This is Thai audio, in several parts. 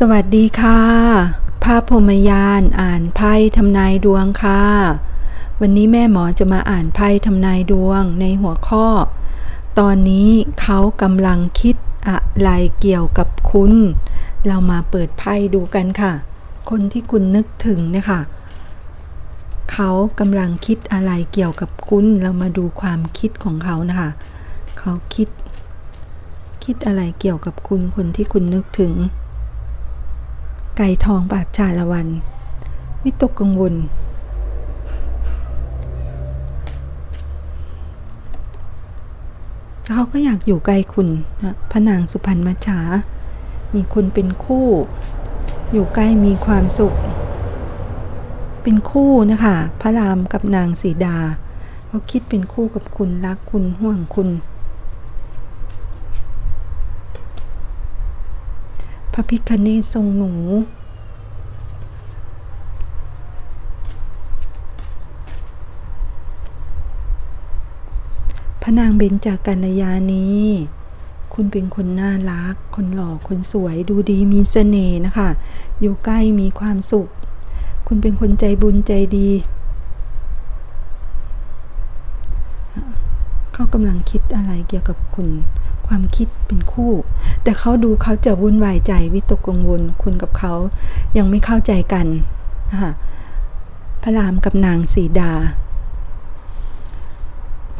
สวัสดีค่ะ ภาพพรมยานอ่านไพ่ทำนายดวงค่ะ วันนี้แม่หมอจะมาอ่านไพ่ทำนายดวงในหัวข้อ ตอนนี้เขากำลังคิดอะไรเกี่ยวกับคุณ เรามาเปิดไพ่ดูกันค่ะ คนที่คุณนึกถึงเนี่ยค่ะ เขากำลังคิดอะไรเกี่ยวกับคุณ เรามาดูความคิดของเขานะคะ เขาคิด คิดอะไรเกี่ยวกับคุณคนที่คุณนึกถึง ไก่ทองบาดชาละวันวิตกกังวล เขาก็อยากอยู่ใกล้คุณนะพระนางสุพรรณมัจฉามีคุณเป็นคู่ อยู่ใกล้มีความสุข เป็นคู่นะคะ พระรามกับนางสีดา เขาคิดเป็นคู่กับคุณรักคุณห่วงคุณ พระพิคเนศทรงหนู พระนางเบญจากกัลยานีคุณเป็นคนน่ารัก คนหล่อ คนสวย ดูดีมีเสน่ห์นะคะ อยู่ใกล้มีความสุข คุณเป็นคนใจบุญใจดีเขากำลังคิดอะไรเกี่ยวกับคุณ ความคิดเป็นคู่ แต่เขาดูเขาจะวุ่นวายใจวิตกกังวลคุณกับเขายังไม่เข้าใจกันนะคะพระรามกับนางสีดา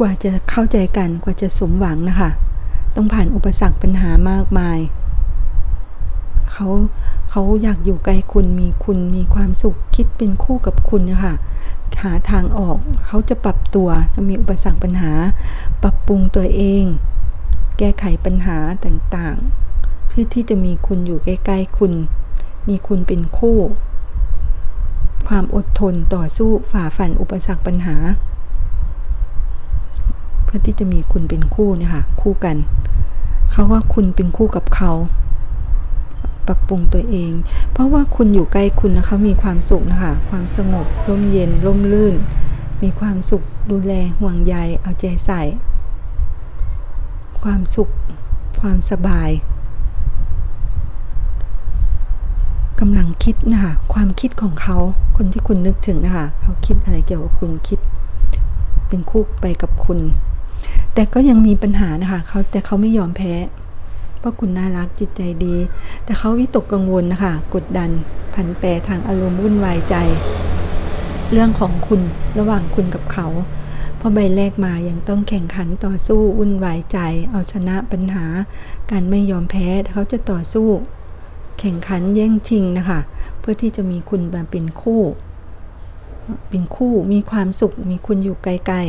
กว่าจะเข้าใจกันกว่าจะสมหวังนะคะ ต้องผ่านอุปสรรคปัญหามากมายเขาเขาอยากอยู่ใกล้คุณมีคุณมีความสุขคิดเป็นคู่กับคุณนะคะหาทางออกเขาจะปรับตัวถ้ามีอุปสรรคปัญหา ปรับปรุงตัวเอง แก้ไขปัญหาต่างๆเพื่อที่จะมีคุณอยู่ใกล้ๆคุณ มีคุณเป็นคู่ ความอดทนต่อสู้ฝ่าฟันอุปสรรคปัญหา เพื่อที่จะมีคุณเป็นคู่เนี่ยค่ะคู่กัน เขาว่าคุณเป็นคู่กับเขาปรับปรุงตัวเอง เพราะว่าคุณอยู่ใกล้คุณนะเขามีความสุขนะคะ ความสงบร่มเย็นร่มรื่น มีความสุขดูแลห่วงใยเอาใจใส่ ความสุข ความสบายกำลังคิดนะคะความคิดของเขาคนที่คุณนึกถึงนะคะเขาคิดอะไรเกี่ยวกับคุณคิด เป็นคู่ไปกับคุณ แต่ก็ยังมีปัญหานะคะเขาแต่เขาไม่ยอมแพ้เพราะคุณน่ารักจิตใจดี แต่เขาวิตกกังวลนะคะกดดันผันแปรทางอารมณ์วุ่นวายใจ เรื่องของคุณระหว่างคุณกับเขา ราะใบแรกมายังต้องแข่งขันต่อสู้วุ่นวายใจ เอาชนะปัญหา การไม่ยอมแพ้เขาจะต่อสู้ แข่งขันแย่งชิงนะคะ เพื่อที่จะมีคุณมาเป็นคู่ เป็นคู่มีความสุข มีคุณอยู่ใกล้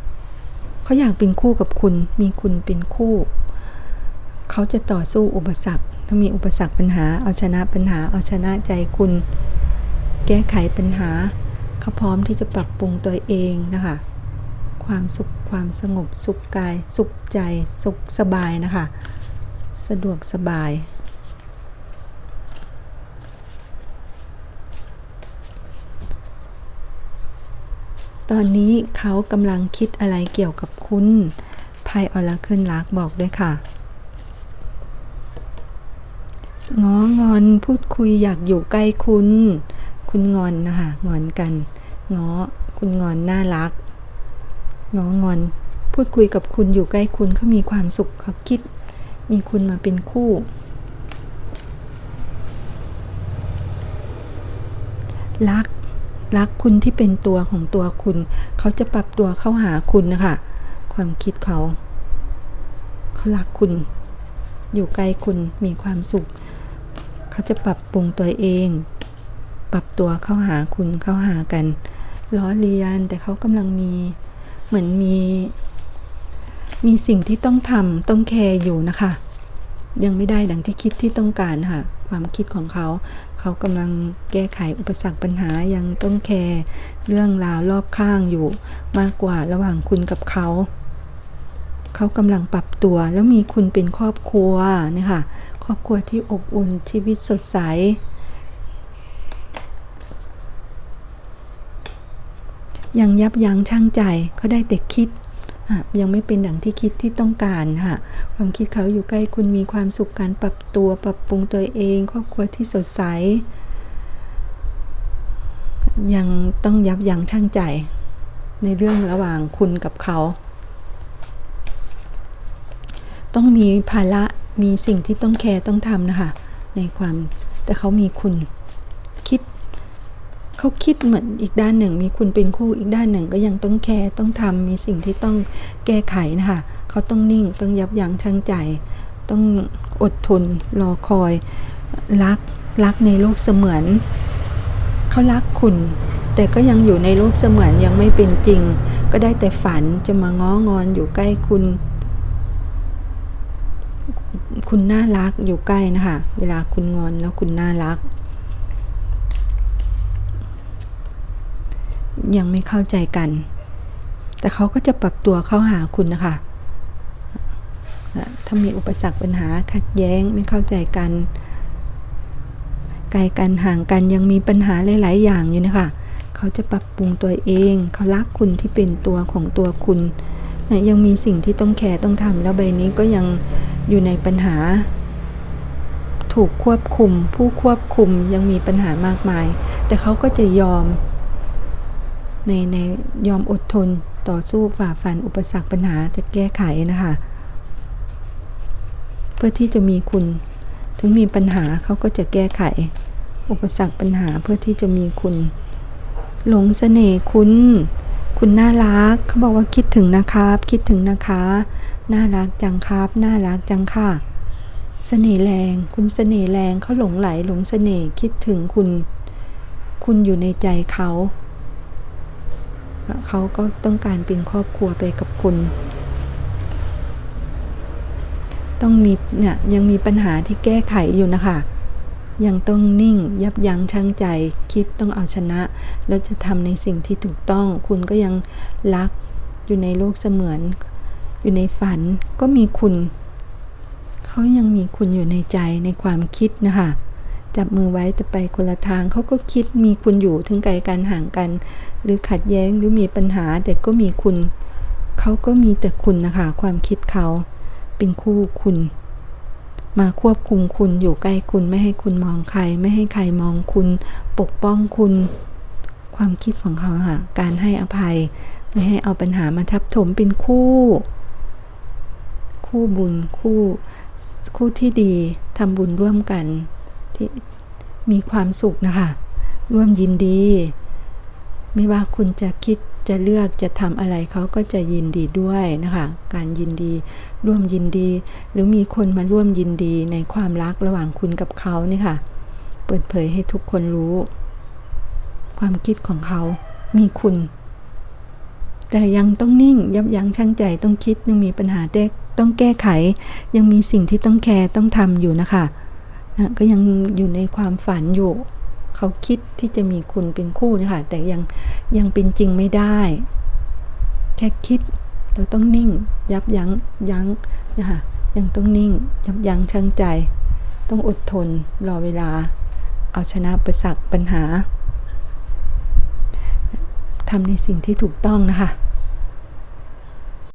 ๆเขาอยากเป็นคู่กับคุณ มีคุณเป็นคู่ เขาจะต่อสู้อุปสรรคถ้ามีอุปสรรคปัญหาเอาชนะปัญหาเอาชนะใจคุณ แก้ไขปัญหา เขาพร้อมที่จะปรับปรุงตัวเองนะคะ ความสุขความสงบสุขกาย สุขใจสุขสบายนะคะ สะดวกสบาย ตอนนี้เขากำลังคิดอะไรเกี่ยวกับคุณไพ่ออลาขึ้นลักบอกด้วยค่ะง้องอนพูดคุยอยากอยู่ใกล้คุณ คุณงอนนะคะงอนกันง้อคุณงอนน่ารักง้องอน พูดคุยกับคุณอยู่ใกล้คุณเขามีความสุขเขาคิด มีคุณมาเป็นคู่ รักรักคุณที่เป็นตัวของตัวคุณ เขาจะปรับตัวเข้าหาคุณนะคะความคิดเขาเขารักคุณ อยู่ใกล้คุณมีความสุข เขาจะปรับปรุงตัวเอง ปรับตัวเข้าหาคุณเข้าหากันล้อเลียนแต่เขากำลังมีเหมือนมี มีสิ่งที่ต้องทำต้องแคร์อยู่นะคะ ยังไม่ได้ดังที่คิดที่ต้องการค่ะ ความคิดของเขา เขากำลังแก้ไขอุปสรรคปัญหายังต้องแคร์เรื่องราวรอบข้างอยู่ มากกว่าระหว่างคุณกับเขา เขากำลังปรับตัวแล้วมีคุณเป็นครอบครัวเนี่ยค่ะครอบครัวที่อบอุ่นชีวิตสดใส ยังยับยั้งชั่งใจเขาได้แต่คิดยังไม่เป็นดังที่คิดที่ต้องการค่ะ ความคิดเขาอยู่ใกล้คุณมีความสุขการปรับตัวปรับปรุงตัวเอง ครอบครัวที่สดใส ยังต้องยับยั้งชั่งใจ ในเรื่องระหว่างคุณกับเขา ต้องมีภาระมีสิ่งที่ต้องแคร์ต้องทำนะคะ ในความแต่เขามีคุณ เขาคิดเหมือนอีกด้านหนึ่ง มีคุณเป็นคู่อีกด้านหนึ่งก็ยังต้องแคร์ต้องทำมีสิ่งที่ต้องแก้ไขนะคะเขาต้องนิ่งต้องยับยั้งชั่งใจ ต้องอดทนรอคอย รักรักในโลกเสมือนเขารักคุณ แต่ก็ยังอยู่ในโลกเสมือนยังไม่เป็นจริง ก็ได้แต่ฝันจะมาง้องอนอยู่ใกล้คุณคุณน่ารักอยู่ใกล้นะคะ เวลาคุณงอนแล้วคุณน่ารัก ยังไม่เข้าใจกัน แต่เขาก็จะปรับตัวเข้าหาคุณนะคะ ถ้ามีอุปสรรคปัญหาขัดแย้งไม่เข้าใจกันไกลกันห่างกันยังมีปัญหาหลาย ๆ อย่างอยู่นะคะ เขาจะปรับปรุงตัวเอง เขารักคุณที่เป็นตัวของตัวคุณ ยังมีสิ่งที่ต้องแคร์ต้องทำแล้วใบนี้ก็ยังอยู่ในปัญหา ถูกควบคุม ผู้ควบคุมยังมีปัญหามากมาย แต่เขาก็จะยอม ในในยอมอดทนต่อสู้ฝ่าฟันอุปสรรคปัญหาจะแก้ไขนะคะ เพื่อที่จะมีคุณ ถึงมีปัญหาเขาก็จะแก้ไข อุปสรรคปัญหาเพื่อที่จะมีคุณ หลงเสน่ห์คุณ คุณน่ารักเขาบอกว่าคิดถึงนะครับ คิดถึงนะคะ น่ารักจังครับน่ารักจังค่ะเสน่ห์แรง คุณเสน่ห์แรงเขาหลงไหลหลงเสน่ห์คิดถึงคุณ คุณอยู่ในใจเขา เขาก็ต้องการเป็นครอบครัวไปกับคุณ ต้องมีเนี่ยยังมีปัญหาที่แก้ไขอยู่นะคะ ยังต้องนิ่งยับยั้งชั่งใจ คิดต้องเอาชนะ แล้วจะทำในสิ่งที่ถูกต้อง คุณก็ยังรักอยู่ในโลกเสมือน อยู่ในฝันก็มีคุณ เขายังมีคุณอยู่ในใจในความคิดนะคะ จับมือไว้แต่ไปคนละทางเขาก็คิดมีคุณอยู่ถึงไกลกันห่างกัน หรือขัดแย้งหรือมีปัญหาแต่ก็มีคุณ เขาก็มีแต่คุณนะคะ ความคิดเขาเป็นคู่คุณ มาควบคุมคุณอยู่ใกล้คุณไม่ให้คุณมองใคร ไม่ให้ใครมองคุณ ปกป้องคุณ ความคิดของเขาค่ะการให้อภัย ไม่ให้เอาปัญหามาทับถมเป็นคู่ คู่บุญคู่คู่ที่ดีทำบุญร่วมกัน ที่มีความสุขนะคะ ร่วมยินดี ไม่ว่าคุณจะคิดจะเลือกจะทำอะไรเขาก็จะยินดีด้วยนะคะ การยินดี ร่วมยินดี หรือมีคนมาร่วมยินดีในความรักระหว่างคุณกับเขานี่ค่ะ เปิดเผยให้ทุกคนรู้ ความคิดของเขา มีคุณ แต่ยังต้องนิ่ง ยับยั้งชั่งใจต้องคิดยังมีปัญหาแต่ต้องแก้ไข ยังมีสิ่งที่ต้องแคร์ต้องทำอยู่นะคะ ก็ยังอยู่ในความฝันอยู่ เขาคิดที่จะมีคุณเป็นคู่นะคะแต่ยังยังเป็นจริงไม่ได้ แค่คิดเราต้องนิ่ง ยับยั้งยั้งนะคะยังต้องนิ่ง ยับยั้งชั่งใจ ต้องอดทนรอเวลา เอาชนะประสักปัญหาทำในสิ่งที่ถูกต้องนะคะ